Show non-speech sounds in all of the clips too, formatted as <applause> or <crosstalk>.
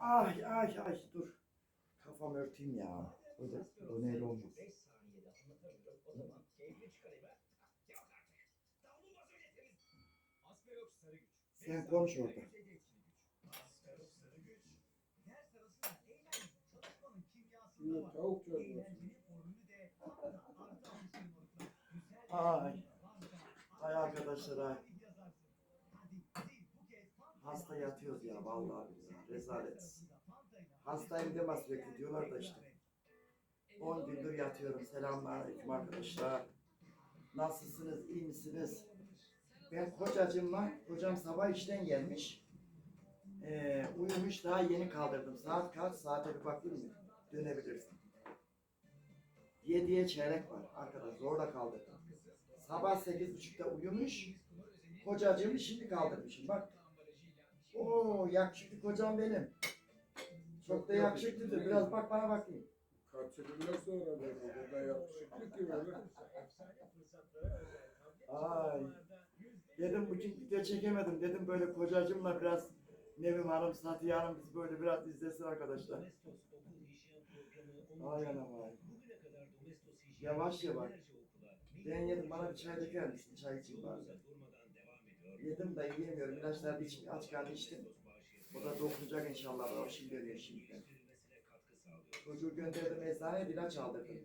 Ay ay ay dur. Kafam örteyim ya. Öyle, öyle olmaz. 5 saniyede anlatamıyorum. O zaman keyfini çıkarayım ha. Yok artık. Davulun vaziyetiniz. Asperox sarı güç. Sen konuş orada. Asperox sarı güç. Ders arasında Hasta yatıyoruz ya, vallahi billahi, rezalet. Hastayım deme sürekli diyorlar da işte. 10 gündür yatıyorum. Selamünaleyküm arkadaşlar. Nasılsınız? iyi misiniz? Ben kocacığımla, kocam sabah işten gelmiş. Ee, uyumuş daha yeni kaldırdım. Saat kaç? Saate bir bakayım mı? Dönebilirsin. 7'ye çeyrek var arkadaş. Zorla kaldırdım. Sabah 8.30'da uyumuş. Kocacığımı şimdi kaldırmışım. Bak. Oo yakışıklı kocam benim. Çok da yakışıklıdır. Biraz bak bana bakayım. Kaç yıllar sonra ben o kadar yakışıklı ki böyle. Ay. Dedim bugün video çekemedim. Dedim böyle kocacığımla biraz Nevim Hanım, Satiye Hanım biz böyle biraz izlesin arkadaşlar. Ay anam ay. Yavaş yavaş. Ben yedim bana bir çay döker misin? Çay için bari. Yedim da yiyemiyorum. İlaçlar içim, aç karnı içtim. O da dokunacak inşallah. O şimdi katkı sağlıyor. Çocuğu gönderdim eczaneye ilaç aldırdım.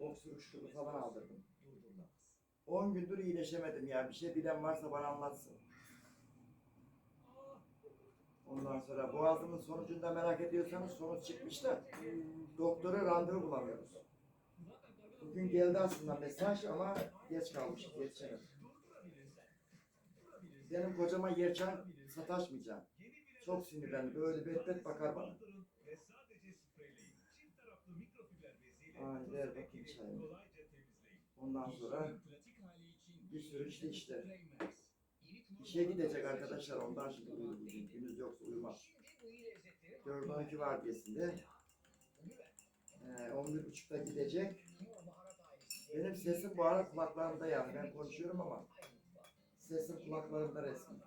De, şurubu falan aldırdım. durdurulamaz. 10 gündür iyileşemedim ya. Bir şey bilen varsa bana anlatsın. Ondan sonra boğazımın sonucunda merak ediyorsanız sonuç çıkmış da doktora randevu bulamıyoruz. Bugün geldi aslında mesaj ama geç kalmış, yetişemedim. Benim kocama yerçan sataşmayacağım. Çok sinirlendi. Böyle bet bakar bana. Ay ver bakayım çayını. Ondan sonra bir sürü işte işte. İşe gidecek arkadaşlar ondan şimdi uyudu bugün. Günüz yoksa uyumaz. Dört on iki vardiyasında. Ee, 11.30'da gidecek. Benim sesim bu ara kulaklarımda yani. Ben konuşuyorum ama sesim kulaklarımda resmen.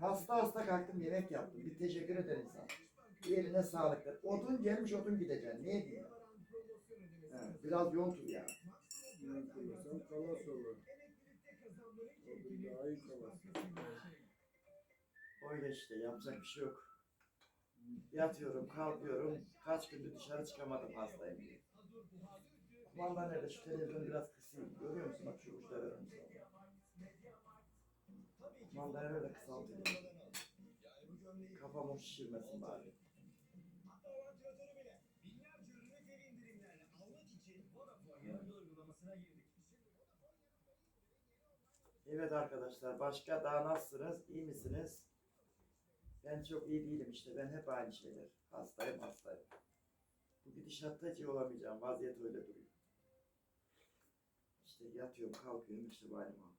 Hasta hasta kalktım yemek yaptım. Bir teşekkür eder insan. Bir eline sağlık. Odun gelmiş odun gideceksin. Ne diyeyim? He, biraz yoğun tut ya. Kurursam kalas olur. Daha iyi kalas. Öyle işte yapacak bir şey yok. Yatıyorum, kalkıyorum. Kaç gündür dışarı çıkamadım hastayım diye. Kumanda nerede? Şu televizyonu biraz kısayım. Görüyor musun? Bak şu uçta verir Kumanda nerede kısaltayım. Kafam o şişirmesin bari. Evet arkadaşlar başka daha nasılsınız? İyi misiniz? Ben çok iyi değilim işte. Ben hep aynı şeyler. Hastayım hastayım. Bu gidişatta hiç olamayacağım. Vaziyet öyle duruyor. İşte yatıyorum kalkıyorum işte bu aynı muhabbet.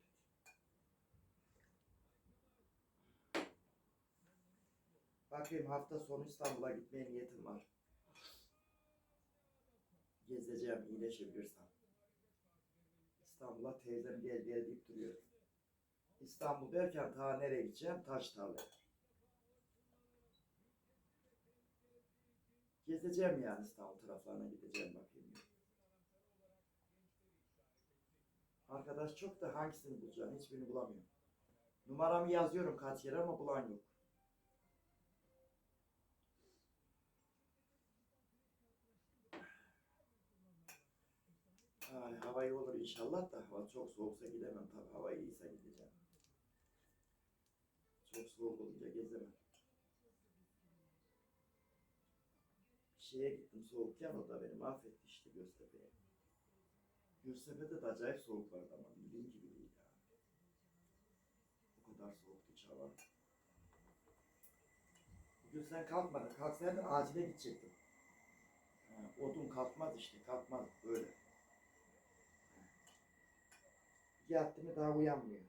Bakayım hafta sonu İstanbul'a gitmeye niyetim var. Gezeceğim iyileşebilirsem. İstanbul'a teyzem gel gel deyip duruyor. İstanbul derken ta nereye gideceğim? Taş tarlaya. Gezeceğim yani İstanbul taraflarına gideceğim bakayım. Arkadaş çok da hangisini bulacağım hiçbirini bulamıyorum. Numaramı yazıyorum kaç yere ama bulan yok. Ay, hava iyi olur inşallah da hava çok soğuksa gidemem tabii hava iyiyse gideceğim. Çok soğuk olunca gezemem. Şeye gittim soğukken o da beni mahvetti işte Göztepe'ye. Göztepe'de de acayip soğuk vardı ama bildiğin gibi değil ya. O kadar soğuktu hava. Bugün sen kalkmadın. Kalksaydın acile gidecektin. Ha, odun kalkmaz işte. Kalkmaz böyle. Yattı mı daha uyanmıyor.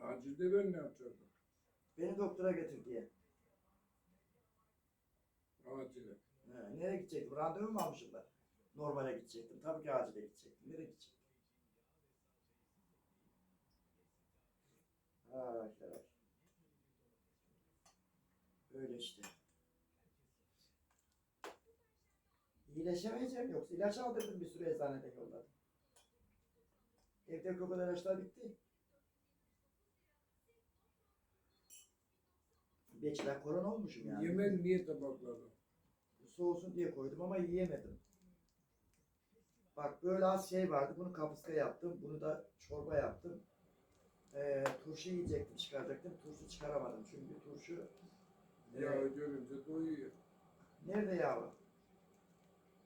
Acilde ben ne yapacaktım? Beni doktora götür diye. Acile. Ha, nereye gidecektim? Randevu mu almışım ben? Normale gidecektim. Tabii ki acile gidecektim. Nereye gidecektim? Yavaş yavaş. Böyle işte. İyileşemeyeceğim yoksa ilaç aldırdım bir süre eczanede yolladım. Evde o kadar ilaçlar bitti. Beşler korona olmuşum yani. Yemen niye tabaklarda? Soğusun diye koydum ama yiyemedim. Bak böyle az şey vardı. Bunu kapuska yaptım. Bunu da çorba yaptım. Ee, turşu yiyecektim, çıkaracaktım. Turşu çıkaramadım. Çünkü turşu e, Ya görünce doyuyor. nerede yağ var?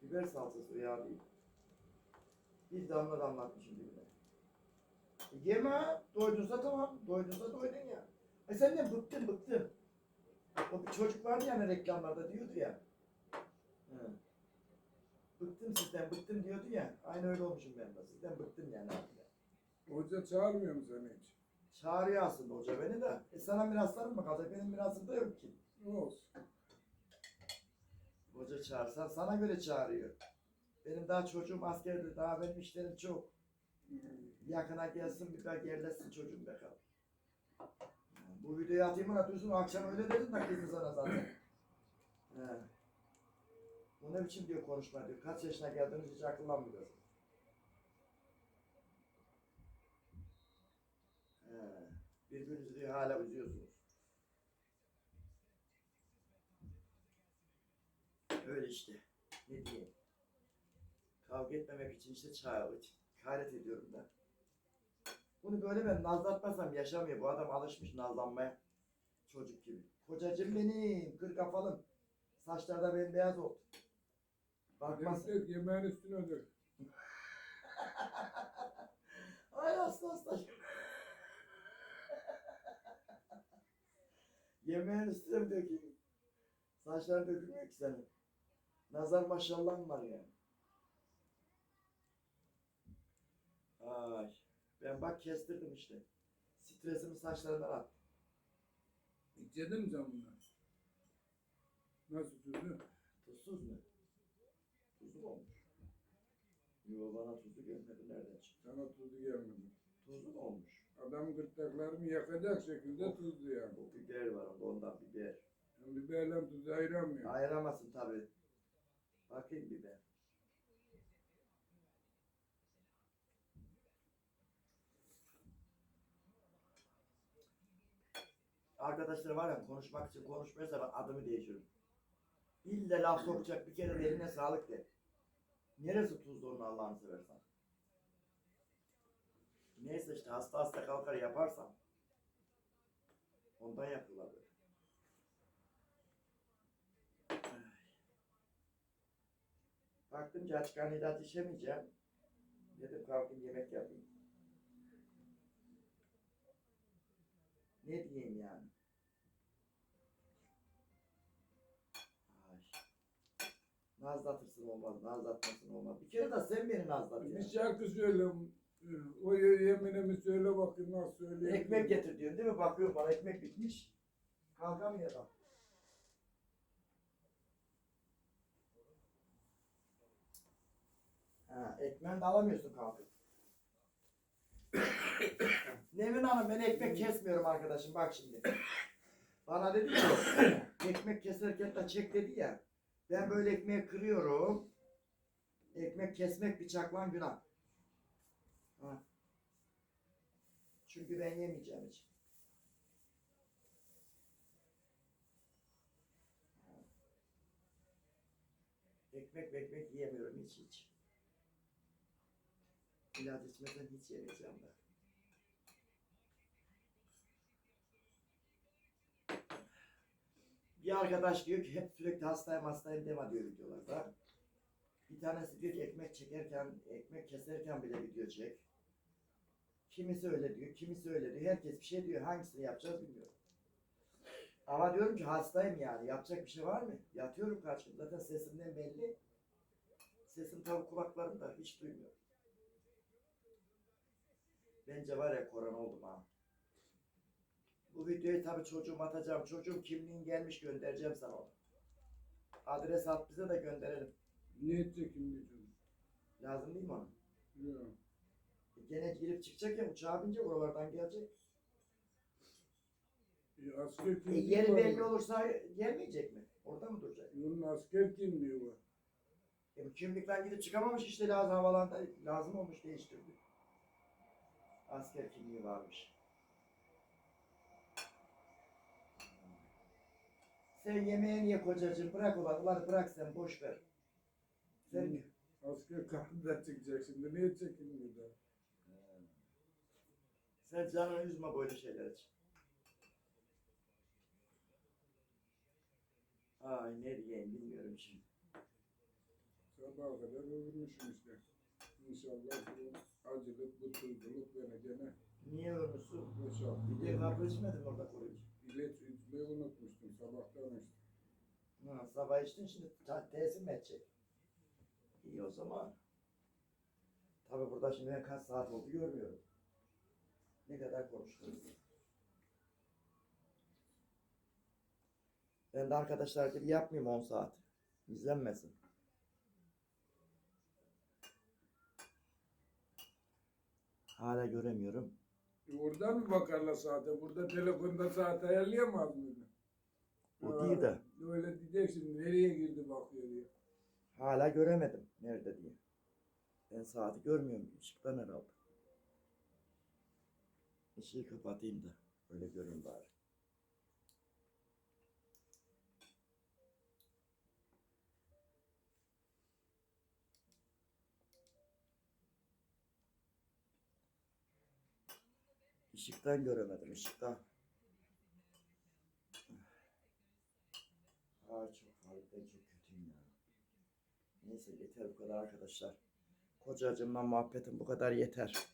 Biber salçası yağ değil. Bir damla damlatmışım dibine. E, yeme. Doydunsa tamam. Doydunsa doydun ya. E sen de bıktın bıktın. O bir çocuk vardı yani reklamlarda diyordu ya. Hı. Bıktım sizden bıktım diyordu ya. Aynı öyle olmuşum ben de. Sizden bıktım yani. Hoca çağırmıyor mu seni hiç? Çağırıyor aslında hoca beni de. E sana miraslarım mı kalacak? Benim mirasım da yok ki. Ne olsun? Hoca çağırsan sana göre çağırıyor. Benim daha çocuğum askerde. Daha benim işlerim çok. Yakına gelsin bir daha yerleşsin çocuğum bakalım. Bu videoyu atayım mı atıyorsun? Akşam öyle dedin de kızdı sana zaten. Bu ne biçim diyor konuşma diyor. Kaç yaşına geldiniz hiç akıllanmıyor. He. Birbirinizi diyor hala üzüyorsunuz. Öyle işte. Ne diyeyim. Kavga etmemek için işte çağ gayret ediyorum ben. Bunu böyle ben nazlatmasam yaşamıyor. Bu adam alışmış nazlanmaya. Çocuk gibi. Kocacım benim. Kır kafalım. Saçlar da bembeyaz oldu. Bakmaz. Dök yemeğin üstüne dök. <laughs> Ay hasta hasta. Yemeğin üstüne mi dökeyim? Saçlar dökülmüyor ki senin. Nazar maşallah var yani. Ay. Ben bak kestirdim işte. Stresimi saçlarından attım. Hiç yedin mi sen bunları? Nasıl tuzlu? Tuzsuz mu? Tuzlu mu olmuş? Yo bana tuzlu gelmedi. Nereden çıktı? Sana tuzlu gelmedi. Tuzlu mu olmuş? Adam gırtlaklarını yakacak şekilde tuzlu yani. Bu biber var onda ondan biber. Sen biberle tuzu ayıramıyor. Ayıramazsın tabi. Bakayım biber. Arkadaşlar var ya konuşmak için konuşmuyorsa ben adımı değiştiririm. İlle laf sokacak bir kere de eline sağlık de. Neresi tuzlu onun Allah'ını seversen. Neyse işte hasta hasta kalkar yaparsam. Ondan yapıyorlar böyle. Baktım ki aç karnıyla yetişemeyeceğim. Dedim kalkayım yemek yapayım. Ne diyeyim yani? Nazlatırsın olmaz, nazlatmasın olmaz. Bir kere de sen beni nazlat ya. Bir şarkı söyle. O yeminimi söyle bakayım nasıl söyleyeyim. Ekmek getir diyorsun değil mi? Bakıyorum bana ekmek bitmiş. Kalkamıyor adam. Ha, ekmeğini de alamıyorsun kalkıp. <coughs> Nevin Hanım ben ekmek kesmiyorum arkadaşım bak şimdi. Bana dedi ki <coughs> ekmek keserken de çek dedi ya. Ben böyle ekmeği kırıyorum. Ekmek kesmek bıçakla günah. Ha. Çünkü ben yemeyeceğim hiç. Ekmek ekmek yiyemiyorum hiç hiç. İlaç içmeden hiç yemeyeceğim ben. Bir arkadaş diyor ki hep sürekli hastayım hastayım deme diyor videolarda. Bir tanesi diyor ki ekmek çekerken, ekmek keserken bile video çek. Kimisi öyle diyor, kimisi öyle diyor. Herkes bir şey diyor. Hangisini yapacağız bilmiyorum. Ama diyorum ki hastayım yani. Yapacak bir şey var mı? Yatıyorum karşımda. Zaten sesimden belli. Sesim tabii kulaklarımda. Hiç duymuyorum. Bence var ya korona oldum ha. Bu videoyu tabii çocuğum atacağım. Çocuğum kimliğin gelmiş göndereceğim sana onu. Adres at bize de gönderelim. Ne edecek şimdi çocuk? Lazım değil mi ona? Yok. Gene girip çıkacak ya uçağa binecek oralardan gelecek. E, asker E, kimliği yeri var. belli olursa gelmeyecek mi? Orada mı duracak? Bunun asker kimliği var. E, bu kimlikten gidip çıkamamış işte lazım havalanda lazım olmuş değiştirdi. Asker kimliği varmış. Sen yemeğe niye kocacığım? Bırak ulan, ulan bırak sen boş ver. Sen Asker karnında çıkacak şimdi. Niye çekinmiyor da? Sen canını üzme böyle şeyler için. Ay ne diyeyim bilmiyorum şimdi. Sabaha kadar övülmüşüm işte. İnşallah bu acılık, bu tuzluluk beni gene Niye ölmüşsün? boşalttı. Bir de kapı içmedin orada koruyucu. İlaç içmeyi unutmuştum. Sabahtan içtim. Ha, sabah içtin şimdi ta- tezim mi edecek? İyi o zaman. Tabi burada şimdi ben kaç saat oldu görmüyorum. Ne kadar konuştunuz. Ben de arkadaşlar gibi yapmayayım 10 saat. İzlenmesin. Hala göremiyorum. Oradan mı bakarlar saate? Burada telefonda saat ayarlayamaz mıydın? O değil de. Öyle diyeceksin. Nereye girdi bakıyor diye. Hala göremedim nerede diye. Ben saati görmüyorum. Işıktan herhalde. Işığı kapatayım da öyle görün bari. Işıktan göremedim ışıktan. Aa çok harbiden çok kötüyüm ya. Neyse yeter bu kadar arkadaşlar. Kocacığımla muhabbetim bu kadar yeter.